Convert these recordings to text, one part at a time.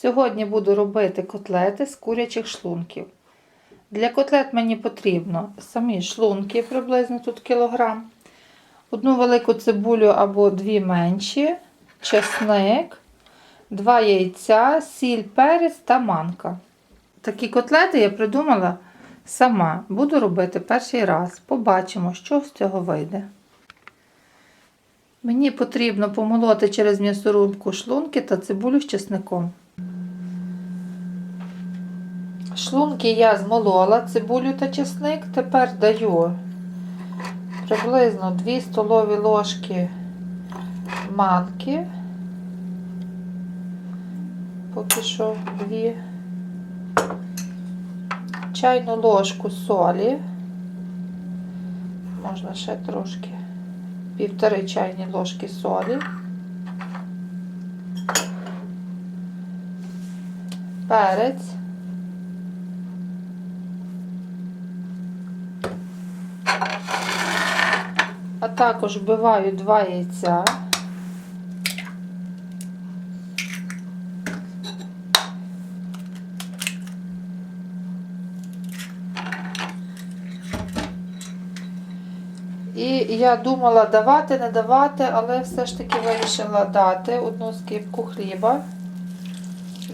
Сьогодні буду робити котлети з курячих шлунків. Для котлет мені потрібно самі шлунки, приблизно тут кілограм, одну велику цибулю або дві менші, чесник, два яйця, сіль, перець та манка. Такі котлети я придумала сама. Буду робити перший раз. Побачимо, що з цього вийде. Мені потрібно помолоти через м'ясорубку шлунки та цибулю з чесником. Шлунки я змолола, цибулю та чесник. Тепер даю приблизно 2 столові ложки манки. Поки що дві. Чайну ложку солі. Можна ще трошки. Півтори чайні ложки солі. Перець. Також вбиваю два яйця. І я думала давати, не давати, але все ж таки вирішила дати одну скипку хліба.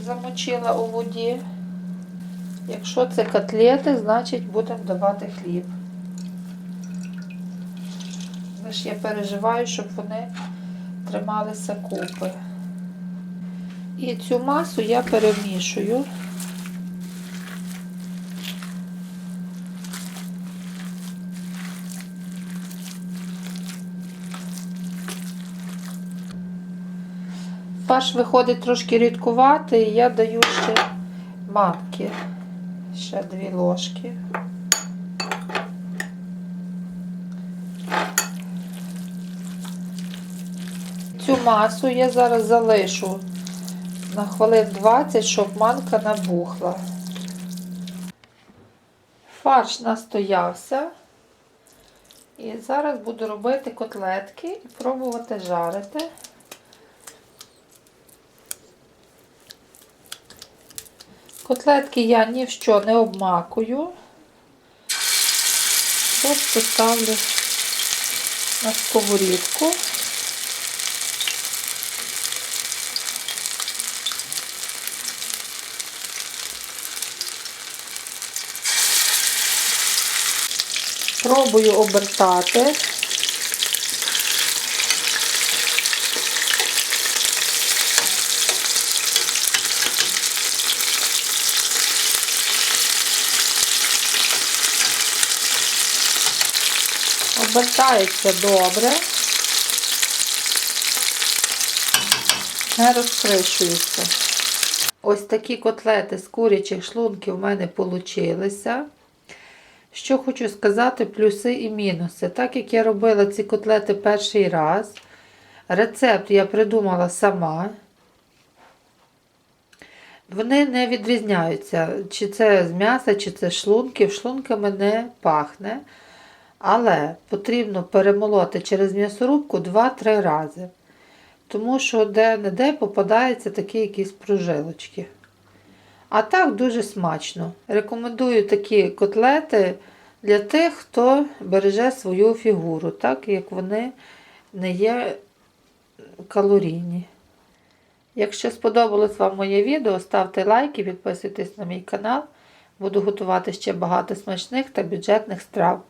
Замочила у воді. Якщо це котлети, значить будемо давати хліб. Лише я переживаю, щоб вони трималися купи. І цю масу я перемішую. Фарш виходить трошки рідкуватий, і я даю ще манки. Ще дві ложки. Цю масу я зараз залишу на хвилин 20, щоб манка набухла. Фарш настоявся. І зараз буду робити котлетки і пробувати жарити. Котлетки я ні в що не обмакую. Просто ставлю на сковорідку. Пробую обертати. Обертається добре, не розкришується. Ось такі котлети з курячих шлунків у мене вийшлися. Що хочу сказати, плюси і мінуси. Так як я робила ці котлети перший раз, рецепт я придумала сама. Вони не відрізняються, чи це з м'яса, чи це шлунків. Шлунками не пахне. Але потрібно перемолоти через м'ясорубку 2-3 рази. Тому що де-не-де попадаються такі якісь прожилочки. А так дуже смачно. Рекомендую такі котлети для тих, хто береже свою фігуру, так як вони не є калорійні. Якщо сподобалось вам моє відео, ставте лайки, підписуйтесь на мій канал. Буду готувати ще багато смачних та бюджетних страв.